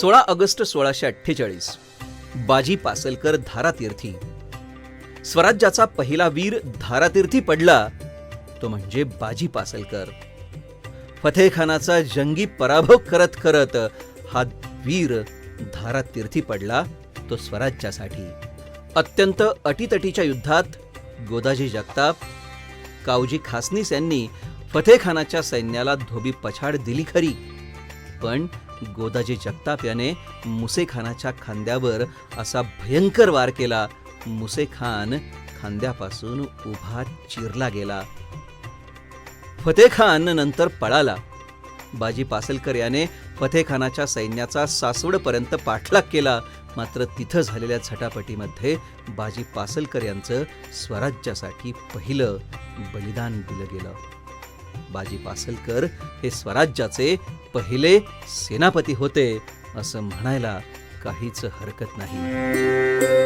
सोळा ऑगस्ट सोळाशे अठ्ठेचाळीस. बाजी पासलकर धारातीर्थी. स्वराज्याचा पहिला वीर धारातीर्थी पडला तो म्हणजे बाजी पासलकर. फतेखानाचा जंगी पराभव करत करत हा वीर धारातीर्थी पडला तो स्वराज्यासाठी. अत्यंत अटीतटीच्या युद्धात गोदाजी जगताप कावजी खासनीस यांनी फतेखानाच्या सैन्याला धोबी पछाड दिली खरी. पण गोदाजी जगताप याने मुसेखानाच्या खांद्यावर असा भयंकर वार केला. मुसेखान खांद्यापासून उभा चिरला गेला. फतेखान नंतर पळाला. बाजी पासलकर याने फतेखानाच्या सैन्याचा सासवडपर्यंत पाठलाग केला. मात्र तिथं झालेल्या झटापटीमध्ये बाजी पासलकर यांचं स्वराज्यासाठी पहिलं बलिदान दिलं गेलं. बाजी पासलकर हे स्वराज्याचे पहिले सेनापती होते असं म्हणायला काहीच हरकत नाही.